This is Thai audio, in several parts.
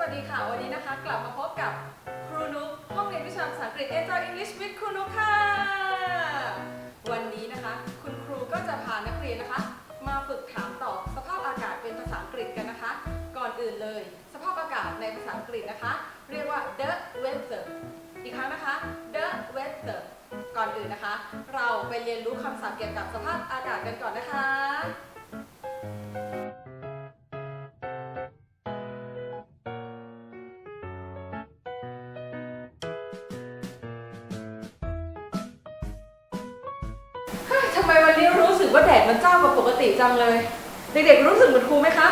วัสดีค่ะ วันนี้นะคะกลับมาพบกับครูนุ๊กห้องเรียนวิชาภาษาอังกฤษ Enjoy English with ครูนุ๊กค่ะ วันนี้นะคะ คุณครูก็จะพานักเรียนนะคะ มาฝึกถามตอบสภาพอากาศเป็นภาษาอังกฤษกันนะคะ ก่อนอื่นเลย สภาพอากาศในภาษาอังกฤษนะคะ เรียกว่า the weather อีกครั้งนะคะ the weather ก่อนอื่นนะคะ เราไปเรียนรู้คำศัพท์เกี่ยวกับสภาพอากาศกันก่อนนะคะ กว่าแดดมันจ้ากว่าปกติจังเลย เด็กๆรู้สึกเหมือนครูไหมคะ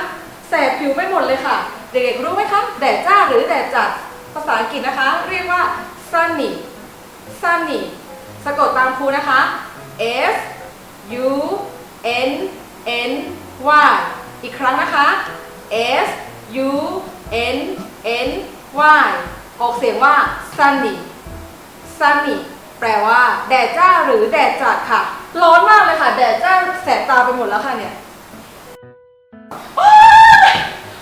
แสบผิวไปหมดเลยค่ะ เด็กๆรู้ไหมคะแดดจ้าหรือแดดจัดภาษาอังกฤษนะคะ เรียกว่า sunny sunny สะกดตามครูนะคะ S U N N Y อีกครั้งนะคะ S U N N Y ออกเสียงว่า sunny sunny แปลว่า แดดจ้าหรือแดดจัดค่ะ ร้อนมากเลยค่ะ แดดจ้าแสบตาไปหมดแล้วค่ะเนี่ยโอ๊ย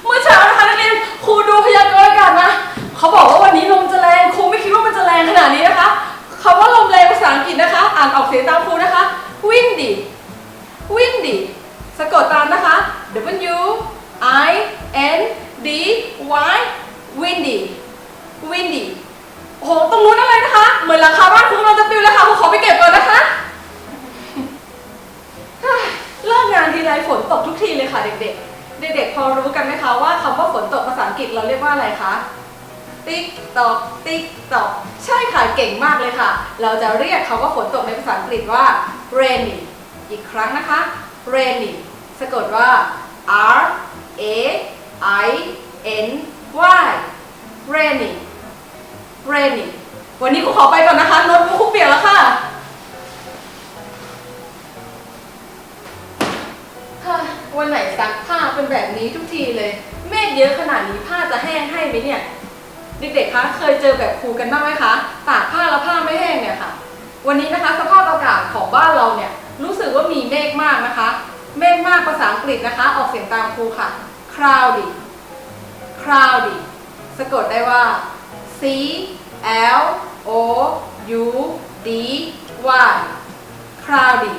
เมื่อเช้านะคะนักเรียนครูดูพยากรณ์อากาศมาเขาบอกว่าวันนี้ลมจะแรงครูไม่คิดว่ามันจะแรงขนาดนี้นะคะคำว่าลมแรงภาษาอังกฤษนะคะ อ่านออกเสียงตามครูนะคะ windy windy สะกดตามนะคะ W I N D Y windy windy โอ้โหตรงนู้นอะไรนะคะ เหมือนหลังคาบ้านคุณกำลังจะปิวแล้วค่ะคุณขอไปเก็บก่อนนะคะ เลิกงานทีไรฝนตกทุกทีเลยค่ะเด็กๆ เด็กๆ พอรู้กันไหมคะว่าคำว่าฝนตกภาษาอังกฤษเราเรียกว่าอะไรคะ ติ๊กตอกติ๊กตอกใช่ค่ะเก่งมากเลยค่ะ เราจะเรียกคำว่าฝนตกในภาษาอังกฤษว่า rainy อีกครั้งนะคะ rainy สะกดว่า R A I N Y rainy rainy วันนี้ครูขอไปก่อนนะคะ โน้ตบุ๊กครูเปียกแล้วค่ะ ซักผ้าเป็นแบบนี้ทุกทีเลย เมฆเยอะขนาดนี้ผ้าจะแห้งให้ไหมเนี่ย เด็กๆ คะ เคยเจอแบบครูกันบ้างไหมคะตากผ้าแล้วผ้าไม่แห้งเนี่ยค่ะ วันนี้นะคะสภาพอากาศของบ้านเราเนี่ยรู้สึกว่ามีเมฆมากนะคะ เมฆมากภาษาอังกฤษนะคะ ออกเสียงตามครูค่ะ cloudy cloudy สะกดได้ว่า C L O U D Y cloudy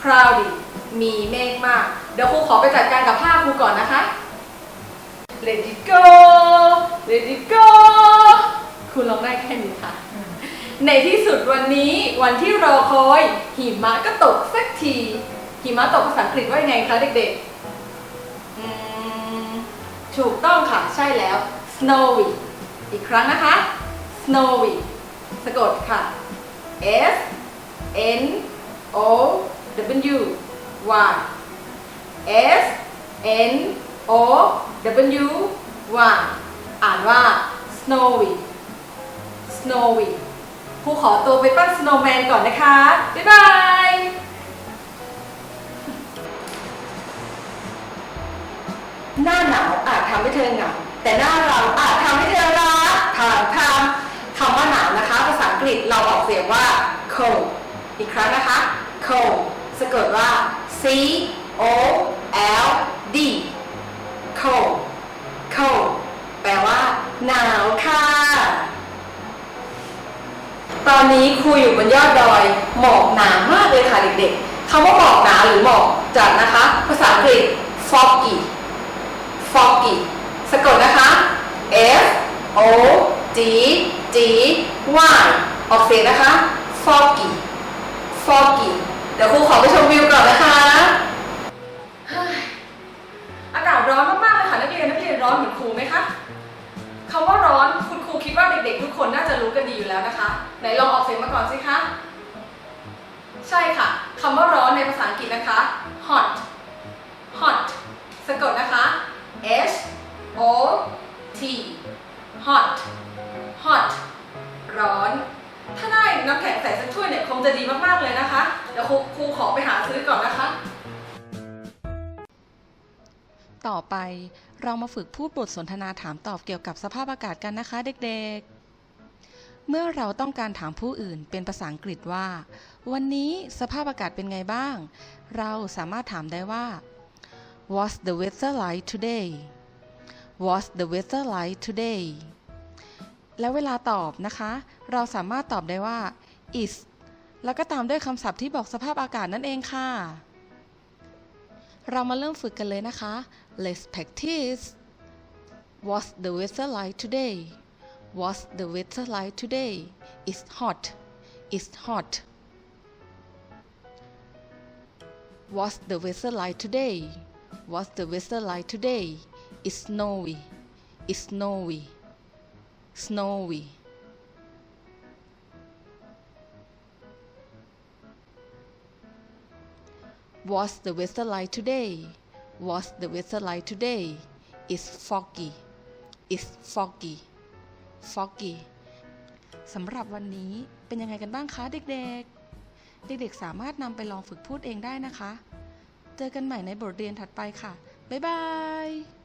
cloudy มีเมฆมาก เดี๋ยวครูขอไปจัดการกับผ้าครูก่อนนะคะ Let it go Let it go คุณร้องได้แค่นี้ค่ะ ในที่สุดวันนี้วันที่รอคอย หิมะก็ตกสักที หิมะตกภาษาอังกฤษว่ายังไงคะเด็กๆ ถูกต้องค่ะ ใช่แล้ว snowy อีกครั้งนะคะ snowy สะกดค่ะ S N O W Y S N O W Y อ่านว่า snowy snowy ครูขอตัวไปปั้น snowman ก่อนนะคะ บ๊ายบายหน้าหนาวอาจทำให้เธอเหงาแต่หน้าเราอาจทำให้เธอรักถามคำคำว่าหนาวนะคะ ภาษาอังกฤษเราออกเสียงว่า cold อีกครั้งนะคะ cold สะกดว่า C O นยอดดอย หมอกหนามากเลยค่ะเด็กๆคำว่าหมอกหนาหรือหมอกจัดนะคะ ภาษาอังกฤษ foggy foggy สะกดนะคะ F O G G Y ออกเสียงนะคะ foggy foggy เดี๋ยวครูขอไปชมวิวก่อนนะคะ คิดว่าเด็กๆ ทุกคนน่าจะรู้กันดีอยู่แล้วนะคะ ไหนลองออกเสียงมาก่อนสิคะ ใช่ค่ะคำว่าร้อนในภาษาอังกฤษนะคะ hot hot สะกดนะคะ H O T hot hot ร้อน ถ้าได้น้ำแข็งใส่สักถ้วยเนี่ยคงจะดีมากๆเลยนะคะ เดี๋ยวครูขอไปหาซื้อก่อนนะคะ ต่อไป เรามาฝึกพูดบทสนทนาถามตอบเกี่ยวกับสภาพอากาศกันนะคะเด็กๆ เมื่อเราต้องการถามผู้อื่นเป็นภาษาอังกฤษว่า วันนี้สภาพอากาศเป็นไงบ้าง เราสามารถถามได้ว่า What's the weather like today What's the weather like today แล้วเวลาตอบนะคะ เราสามารถตอบได้ว่า is แล้วก็ตามด้วยคำศัพท์ที่บอกสภาพอากาศนั่นเองค่ะ เรามาเริ่มฝึกกันเลยนะคะ let's practice What's the weather like today? What's the weather like today? It's hot. It's hot. What's the weather like today? What's the weather like today? It's snowy. It's snowy. Snowy. What's the weather like today? What's the weather like today? It's foggy. It's foggy. Foggy. สำหรับวันนี้เป็นยังไงกันบ้างคะเด็กๆ เด็กๆ สามารถนำไปลองฝึกพูดเองได้นะคะ เจอกันใหม่ในบทเรียนถัดไปค่ะ บ๊ายบาย